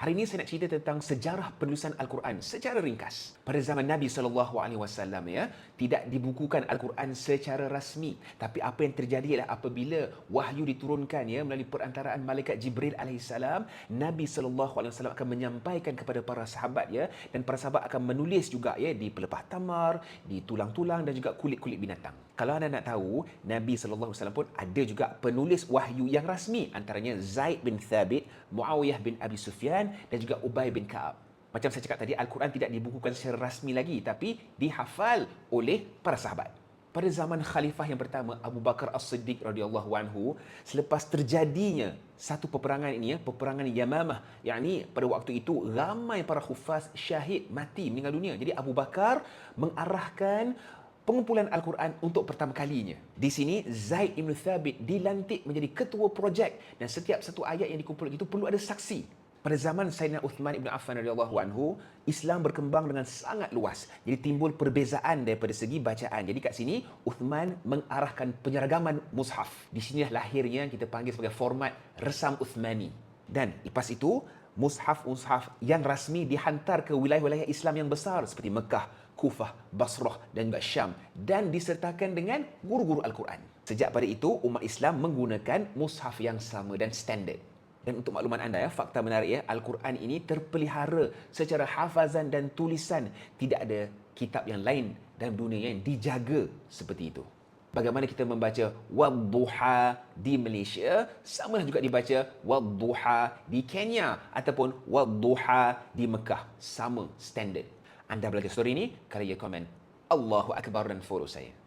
Hari ini saya nak cerita tentang sejarah penulisan Al-Quran secara ringkas. Pada zaman Nabi sallallahu alaihi wasallam ya, tidak dibukukan Al-Quran secara rasmi. Tapi apa yang terjadi ialah apabila wahyu diturunkan ya melalui perantaraan malaikat Jibril alaihi salam, Nabi sallallahu alaihi wasallam akan menyampaikan kepada para sahabat ya dan para sahabat akan menulis juga ya di pelepah tamar, di tulang-tulang dan juga kulit-kulit binatang. Kalau anda nak tahu, Nabi sallallahu alaihi wasallam pun ada juga penulis wahyu yang rasmi antaranya Zaid bin Thabit, Muawiyah bin Abi Sufyan dan juga Ubay bin Ka'ab. Macam saya cakap tadi, Al-Quran tidak dibukukan secara rasmi lagi tapi dihafal oleh para sahabat. Pada zaman khalifah yang pertama Abu Bakar As-Siddiq radhiyallahu anhu selepas terjadinya satu peperangan ini ya peperangan Yamamah yakni pada waktu itu ramai para hufaz syahid mati meninggal dunia jadi Abu Bakar mengarahkan pengumpulan Al-Quran untuk pertama kalinya. Di sini Zaid Ibn Thabit dilantik menjadi ketua projek dan setiap satu ayat yang dikumpulkan itu perlu ada saksi. Pada zaman Sayyidina Uthman Ibn Affan radhiyallahu anhu, Islam berkembang dengan sangat luas. Jadi timbul perbezaan daripada segi bacaan. Jadi kat sini Uthman mengarahkan penyeragaman mushaf. Di sinilah lahirnya kita panggil sebagai format resam Uthmani. Dan lepas itu mushaf-mushaf yang rasmi dihantar ke wilayah-wilayah Islam yang besar seperti Mekah, Kufah, Basrah dan juga Syam dan disertakan dengan guru-guru Al-Quran. Sejak pada itu, umat Islam menggunakan mushaf yang sama dan standard. Dan untuk makluman anda ya, fakta menarik ya, Al-Quran ini terpelihara secara hafazan dan tulisan. Tidak ada kitab yang lain dalam dunia yang dijaga seperti itu. Bagaimana kita membaca Wadduha di Malaysia, sama juga dibaca Wadduha di Kenya ataupun Wadduha di Mekah. Sama, standard. Anda belajar story ini, kalian komen Allahu Akbar dan follow saya.